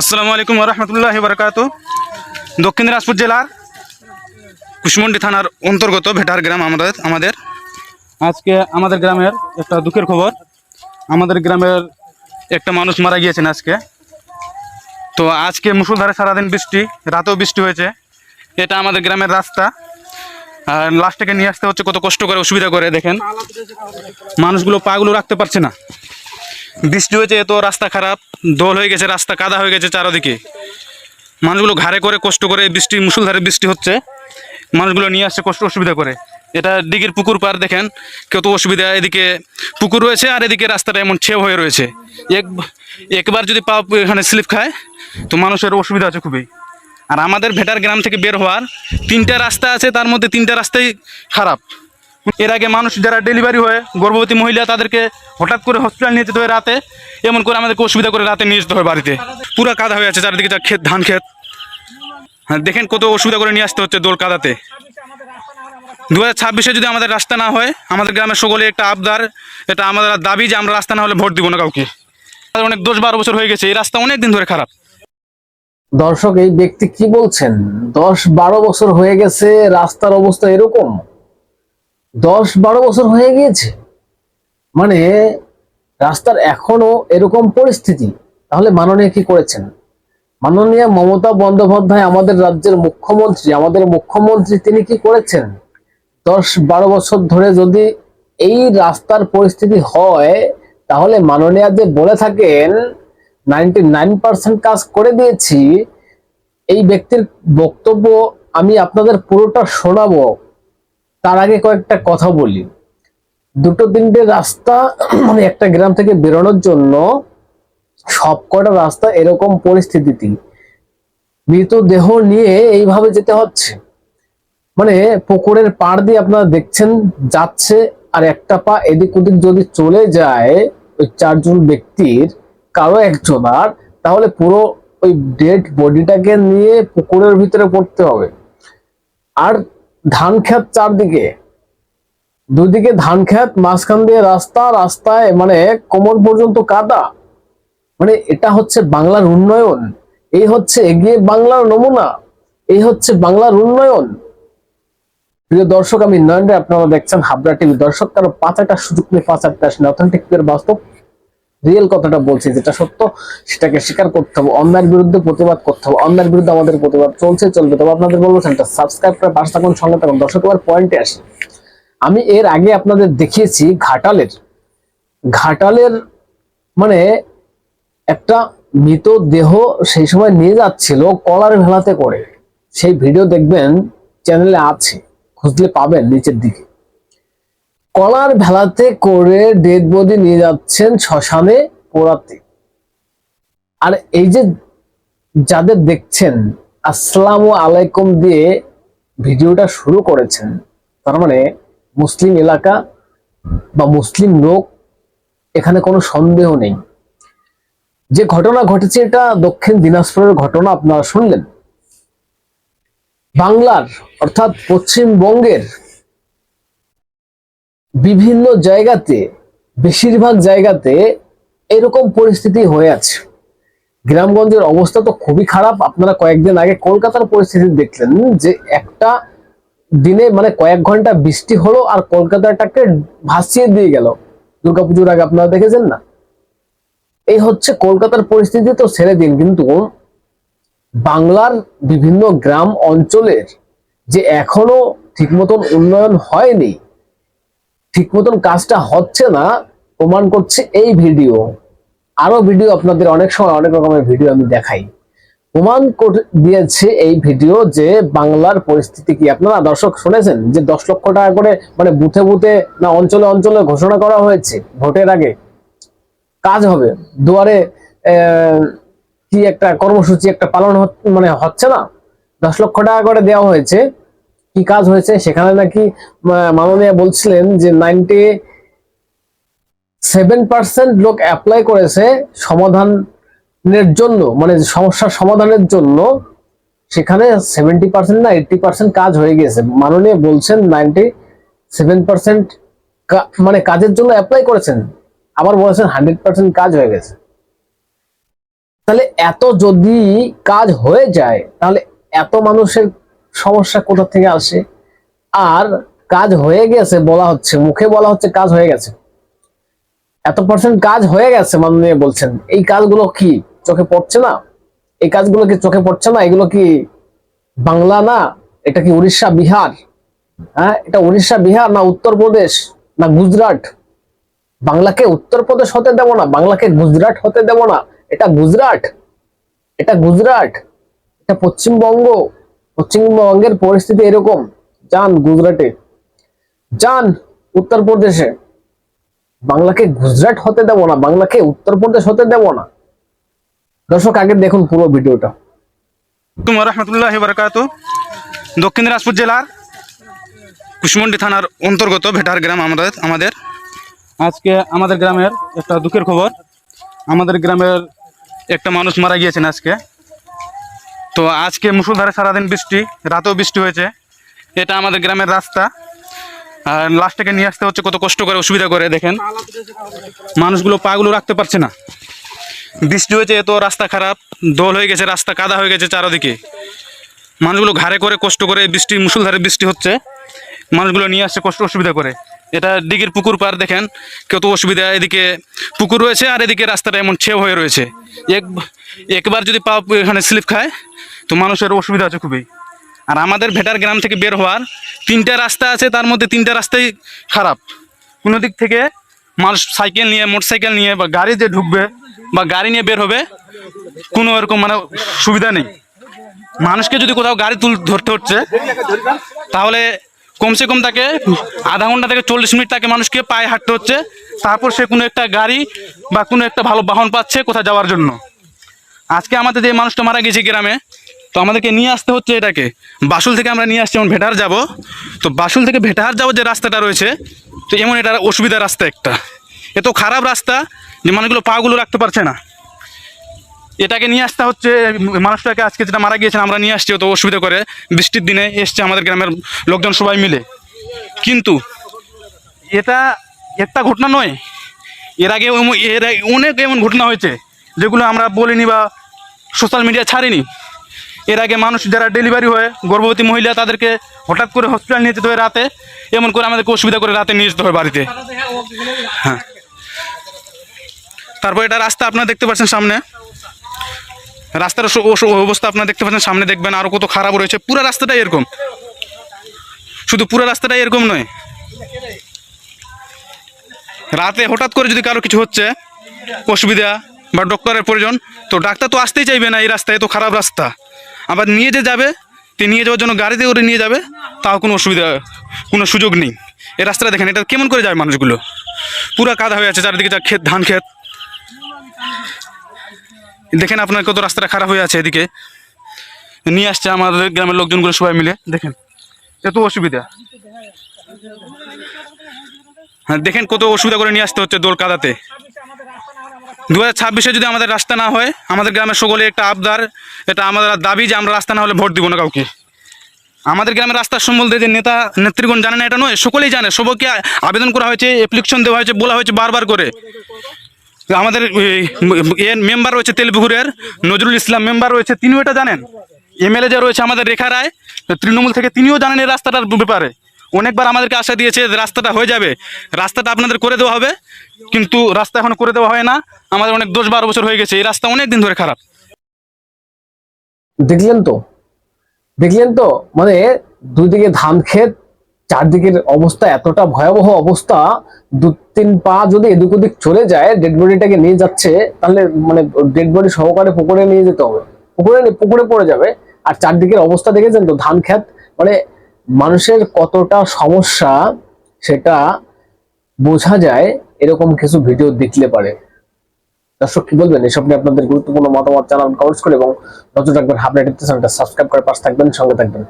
আসসালামু আলাইকুম রহমতুল্লাহ বারকাত দক্ষিণ দিনাজপুর জেলার কুশমন্ডি থানার অন্তর্গত ভেটার গ্রাম আমাদের আমাদের। আজকে আমাদের গ্রামের একটা দুঃখের খবর। আমাদের গ্রামের একটা মানুষ মারা গিয়েছেন আজকে। তো আজকে মুসুলধারে সারাদিন বৃষ্টি, রাতেও বৃষ্টি হয়েছে। এটা আমাদের গ্রামের রাস্তা। আর লাস্টটাকে নিয়ে আসতে হচ্ছে কত কষ্ট করে, অসুবিধা করে, দেখেন। মানুষগুলো পাগুলো রাখতে পারছে না। বৃষ্টি হয়েছে এত রাস্তা খারাপ, দোল হয়ে গেছে, রাস্তা কাদা হয়ে গেছে চারদিকে। মানুষগুলো ঘাড়ে করে, কষ্ট করে বৃষ্টি মুসুলধারে বৃষ্টি হচ্ছে। মানুষগুলো নিয়ে আসছে কষ্ট, অসুবিধা করে। এটা দিঘির পুকুর পার দেখেন, কত অসুবিধা। এদিকে পুকুর রয়েছে আর এদিকে রাস্তাটা এমন ছেও হয়ে রয়েছে। এক, একবার যদি পা এখানে স্লিপ খায়, তো মানুষের অসুবিধা আছে খুবই। আর আমাদের ভেটার গ্রাম থেকে বের হওয়ার তিনটা রাস্তা আছে, তার মধ্যে তিনটা রাস্তাই খারাপ। এর আগে মানুষ যারা ডেলিভারি হয়, গর্ভবতী মহিলা, তাদেরকে হঠাৎ করে হসপিটাল নিয়ে যেতে হয় রাতে। এমন করে আমাদেরকে অসুবিধা করে রাতে নিয়ে যেতে হয় বাড়িতে। পুরো কাদা হয়ে আছে, চারিদিকে যা ক্ষেত, ধান ক্ষেত। হ্যাঁ দেখেন কত অসুবিধা করে নিয়ে আসতে হচ্ছে দোল কাদাতে। দু হাজার ছাব্বিশে যদি আমাদের রাস্তা না হয়, আমাদের গ্রামের সকলে একটা আবদার, এটা আমাদের দাবি যে আমরা রাস্তা না হলে ভোট দিব না কাউকে। অনেক দশ বারো বছর হয়ে গেছে, এই রাস্তা অনেক দিন ধরে খারাপ। দর্শক, এই ব্যক্তি কি বলছেন? দশ বারো বছর হয়ে গেছে, রাস্তার অবস্থা এরকম? দশ বারো বছর হয়ে গিয়েছে। মানে রাস্তার এখনও এরকম পরিস্থিতি, তাহলে মাননীয় কি করেছেন? মাননীয় মমতা বন্দ্যোপাধ্যায় আমাদের রাজ্যের মুখ্যমন্ত্রী, আমাদের মুখ্যমন্ত্রী তিনি কি করেছেন? দশ বারো বছর ধরে যদি এই রাস্তার পরিস্থিতি হয়, তাহলে মাননীয় যে বলে থাকেন, নাইনটি কাজ করে দিয়েছি, এই ব্যক্তির বক্তব্য আমি আপনাদের পুরোটা শোনাবো। তার আগে কয়েকটা কথা বলি। দুটো তিনটে রাস্তা মানে একটা গ্রাম থেকে বেরোনোর জন্য সবকটা রাস্তা এরকম পরিস্থিতিতে। মৃতদেহ নিয়ে এইভাবে যেতে হচ্ছে। মানে পুকুরের পাড় দিয়ে আপনারা দেখছেন যাচ্ছে আর একটা পা এদিক ওদিক যদি চলে যায় ওই চারজন ব্যক্তির, কারও একজনার তাহলে পুরো ওই ডেড বডিটাকে নিয়ে পুকুরের ভিতরে পড়তে হবে। আর ধান ক্ষেত চারদিকে, দুদিকে ধান ক্ষেত মাঝখান দিয়ে রাস্তা, রাস্তায় মানে কোমর পর্যন্ত কাদা। মানে এটা হচ্ছে বাংলার উন্নয়ন, এই হচ্ছে এগিয়ে বাংলার নমুনা, এই হচ্ছে বাংলার উন্নয়ন। প্রিয় দর্শক, আমি নয়নরে আপনারা দেখছেন হাবড়া টিভি। দর্শক, কারও পাঁচ একটা সুযোগ নিয়ে পাঁচ একটা অথেন্টিক বাস্তব রিয়েল কথাটা বলছি, যেটা সত্য, সেটাকে স্বীকার করতে হবে অন্যায়ের বিরুদ্ধে প্রতিবাদ করতে হবে অন্যায়ের বিরুদ্ধে আমাদের প্রতিবাদ চলছে, চলবে। তবে আপনাদের বলব, চ্যানেলটা সাবস্ক্রাইব করে পাশে থাকুন, সঙ্গে থাকুন। দর্শক পয়েন্টে আসি। আমি এর আগে আপনাদের দেখিয়েছি ঘাটালের। ঘাটালের মানে একটা মৃতদেহ সেই সময় নিয়ে যাচ্ছিল কলার ভেলাতে করে। সেই ভিডিও দেখবেন চ্যানেলে আছে। খুঁজলে পাবেন নিচের দিকে। কলার ভেলাতে করে ডেড বডি নিয়ে যাচ্ছেন শ্মশানে পোড়াতে। আর এই যে যাদের দেখছেন, আসসালামু আলাইকুম দিয়ে ভিডিওটা শুরু করেছেন, তার মানে মুসলিম এলাকা বা মুসলিম লোক, এখানে কোনো সন্দেহ নেই। যে ঘটনা ঘটেছে, এটা দক্ষিণ দিনাজপুরের ঘটনা, আপনারা শুনলেন। বাংলার, অর্থাৎ পশ্চিমবঙ্গের বিভিন্ন জায়গাতে, বেশিরভাগ জায়গাতে এরকম পরিস্থিতি হয়ে আছে। গ্রামগঞ্জের অবস্থা তো খুবই খারাপ। আপনারা কয়েকদিন আগে কলকাতার পরিস্থিতি দেখলেন যে একটা দিনে মানে কয়েক ঘণ্টা বৃষ্টি হলো আর কলকাতাটাকে ভাসিয়ে দিয়ে গেল। দুর্গাপুজোর আগে আপনারা দেখেছেন না? এই হচ্ছে কলকাতার পরিস্থিতি তো ছেড়ে দিন, কিন্তু বাংলার বিভিন্ন গ্রাম অঞ্চলের যে এখনও ঠিক মতন উন্নয়ন হয়নি ঠিক মতন কাজটা হচ্ছে না, প্রমাণ করছে এই ভিডিও আরও ভিডিও আপনাদের অনেক সময় অনেক রকমের ভিডিও আমি দেখাই। প্রমাণ দিয়েছে এই ভিডিও যে বাংলার পরিস্থিতি কি। আপনারা দর্শক শুনেছেন যে দশ লক্ষ টাকা করে মানে বুথে বুথে না অঞ্চলে অঞ্চলে ঘোষণা করা হয়েছে ভোটের আগে। কাজ হবে। দুয়ারে কি একটা কর্মসূচি একটা পালন মানে হচ্ছে না। দশ লক্ষ টাকা করে দেওয়া হয়েছে। কি কাজ হয়েছে? সেখানে নাকি মাননীয় বলছিলেন যে নাইনটি সেভেন পার্সেন্ট লোক অ্যাপ্লাই করেছে সমাধানের জন্য মানে সমস্যার সমাধানের জন্য। সেখানে সেভেন্টি পার্সেন্ট না এইটটি পার্সেন্ট কাজ হয়ে গেছে মাননীয় বলছেন নাইনটি সেভেন পার্সেন্ট মানে কাজের জন্য অ্যাপ্লাই করেছেন। আবার বলেছেন হান্ড্রেড পার্সেন্ট কাজ হয়ে গেছে। তাহলে এত যদি কাজ হয়ে যায়, তাহলে এত মানুষের সমস্যা কোথা থেকে আসে? আর কাজ হয়ে গেছে বলা হচ্ছে, মুখে বলা হচ্ছে কাজ হয়ে গেছে। এত পার্সেন্ট কাজ হয়ে গেছে, মাননীয় বলছেন। এই কাজগুলো কি চোখে পড়ছে না? এই কাজগুলো কি চোখে পড়ছে না? এগুলো কি বাংলা না? এটা কি উড়িষ্যা, বিহার? হ্যাঁ এটা উড়িষ্যা, বিহার না উত্তরপ্রদেশ না গুজরাট? বাংলাকে উত্তরপ্রদেশ হতে দেব না, বাংলাকে গুজরাট হতে দেব না। এটা গুজরাট এটা গুজরাট, এটা পশ্চিমবঙ্গ পশ্চিমবঙ্গের পরিস্থিতি এরকম। যান গুজরাটে। যান উত্তরপ্রদেশে। বাংলাকে গুজরাট হতে দেব না, বাংলাকে উত্তরপ্রদেশ হতে দেব না। দর্শক, আগে দেখুন পুরো ভিডিওটা। রহমতুল্লাহ বরকাত দক্ষিণ দিনাজপুর জেলার কুশমন্ডি থানার অন্তর্গত ভেটার গ্রাম আমাদের আমাদের। আজকে আমাদের গ্রামের একটা দুঃখের খবর। আমাদের গ্রামের একটা মানুষ মারা গিয়েছেন আজকে। তো আজকে মুসুলধারে সারাদিন বৃষ্টি, রাতেও বৃষ্টি হয়েছে। এটা আমাদের গ্রামের রাস্তা। আর লাস্টটাকে নিয়ে আসতে হচ্ছে কত কষ্ট করে, অসুবিধা করে, দেখেন। মানুষগুলো পাগুলো রাখতে পারছে না। বৃষ্টি হয়েছে, এত রাস্তা খারাপ। দোল হয়ে গেছে, রাস্তা কাদা হয়ে গেছে চারোদিকে। মানুষগুলো ঘাড়ে করে কষ্ট করে বৃষ্টি, মুসুলধারে বৃষ্টি হচ্ছে। মানুষগুলো নিয়ে আসছে কষ্ট, অসুবিধা করে। এটা দিঘির পুকুর পার দেখেন, কত অসুবিধা, এদিকে পুকুর রয়েছে আর এদিকে রাস্তাটা এমন ছেও হয়ে রয়েছে। এক, একবার যদি পা এখানে স্লিপ খায়, তো মানুষের অসুবিধা আছে খুবই। আর আমাদের ভেটার গ্রাম থেকে বের হওয়ার তিনটা রাস্তা আছে, তার মধ্যে তিনটা রাস্তাই খারাপ। কোনো দিক থেকে মানুষ সাইকেল নিয়ে, মোটরসাইকেল নিয়ে বা গাড়ি যে ঢুকবে বা গাড়ি নিয়ে বের হবে, কোনো এরকম মানে সুবিধা নেই। মানুষকে যদি কোথাও গাড়ি তুল ধরতে হচ্ছে, তাহলে কমসে কম তাকে আধা ঘণ্টা থেকে চল্লিশ মিনিট তাকে মানুষকে পায়ে হাঁটতে হচ্ছে। তারপর সে কোনো একটা গাড়ি বা কোনো একটা ভালো বাহন পাচ্ছে কোথাও যাওয়ার জন্য। আজকে আমাদের যে মানুষটা মারা গেছে গ্রামে, তো আমাদেরকে নিয়ে আসতে হচ্ছে এটাকে। বাসুল থেকে আমরা নিয়ে আসছি, যেমন ভেটার যাব। তো বাসুল থেকে ভেটার যাওয়ার যে রাস্তাটা রয়েছে, তো এমন এটা অসুবিধা রাস্তা একটা। এত খারাপ রাস্তা যে মানুষগুলো পাগুলো রাখতে পারছে না। এটাকে নিয়ে আসতে হচ্ছে, মানুষটাকে আজকে যেটা মারা গিয়েছেন, আমরা নিয়ে আসছি তো অসুবিধা করে। বৃষ্টির দিনে এসছে আমাদের গ্রামের লোকজন সবাই মিলে। কিন্তু এটা একটা ঘটনা নয়। এর আগে এর অনেক এমন ঘটনা হয়েছে, যেগুলো আমরা বলিনি বা সোশ্যাল মিডিয়া ছাড়িনি। এর আগে মানুষ যারা ডেলিভারি হয়, গর্ভবতী মহিলা, তাদেরকে হঠাৎ করে হসপিটাল নিয়ে যেতে হয় রাতে। এমন করে আমাদেরকে অসুবিধা করে রাতে নিয়ে যেতে হয় বাড়িতে। হ্যাঁ। তারপর এটা রাস্তা আপনারা দেখতে পাচ্ছেন সামনে। রাস্তার অবস্থা আপনারা দেখতে পাচ্ছেন, সামনে দেখবেন আরও কত খারাপ রয়েছে। পুরো রাস্তাটাই এরকম। শুধু পুরো রাস্তাটাই এরকম নয়। রাতে হঠাৎ করে যদি কারও কিছু হচ্ছে, অসুবিধা বা ডক্টরের প্রয়োজন, তো ডাক্তার তো আসতেই চাইবে না এই রাস্তায়, এত খারাপ রাস্তা। আবার নিয়ে যে যাবে, তে নিয়ে যাওয়ার জন্য গাড়িতে করে নিয়ে যাবে, তাও কোনো অসুবিধা, কোনো সুযোগ নেই। এই রাস্তাটা দেখেন, এটা কেমন করে যায় মানুষগুলো? পুরো কাদা হয়ে আছে, চারিদিকে যা ক্ষেত, ধান ক্ষেত। দেখেন আপনার কত রাস্তাটা খারাপ হয়ে আছে এদিকে। নিয়ে আসছে আমাদের গ্রামের লোকজনগুলো সবাই মিলে। দেখেন, এত অসুবিধা। হ্যাঁ দেখেন কত অসুবিধা করে নিয়ে আসতে হচ্ছে দোল কাদাতে। দু হাজার ছাব্বিশে যদি আমাদের রাস্তা না হয়, আমাদের গ্রামের সকলে একটা আবদার, এটা আমাদের দাবি যে আমরা রাস্তা না হলে ভোট দিব না কাউকে। আমাদের গ্রামের রাস্তার সম্বন্ধে যে নেতা নেতৃগণ জানে না, এটা নয়, সকলেই জানে। সবাইকে আবেদন করা হয়েছে অ্যাপ্লিকেশন দেওয়া হয়েছে, বলা হয়েছে বারবার করে। আমাদের এর মেম্বার রয়েছে তেলপুকুরের, নজরুল ইসলাম মেম্বার রয়েছে, তিনিও এটা জানেন। এমএলএ যে রয়েছে আমাদের রেখা রায় তৃণমূল থেকে তিনিও জানেন এই রাস্তাটার ব্যাপারে। অনেকবার আমাদেরকে আশা দিয়েছে রাস্তাটা হয়ে যাবে। রাস্তাটা আপনাদের করে দেওয়া হবে, কিন্তু রাস্তা এখন করে দেওয়া হয় না। আমাদের অনেক দশ বারো বছর হয়ে গেছে, এই রাস্তা অনেক দিন ধরে খারাপ। দেখলেন তো? দেখলেন তো? মানে দুই দিকে ধান ক্ষেত চারদিকের অবস্থা এতটা ভয়াবহ অবস্থা, দু তিন পা যদি এদিক ওদিক চলে যায় ডেড বডিটাকে নিয়ে যাচ্ছে, তাহলে মানে ডেড বডি সহকারে পুকুরে নিয়ে যেতে হবে। পুকুরে পুকুরে পড়ে যাবে। আর চারদিকের অবস্থা দেখেছেন তো, ধান ক্ষেত? মানে মানুষের কতটা সমস্যা সেটা বোঝা যায়, এরকম কিছু ভিডিও দেখলে পারে। দর্শক, কি বলবেন? এসব নিয়ে আপনাদের গুরুত্বপূর্ণ মতামত জানান কমেন্টস করে এবং নজর রাখবেন। টিপতে চ্যানেলটা সাবস্ক্রাইব করে পাশে থাকবেন, সঙ্গে থাকবেন।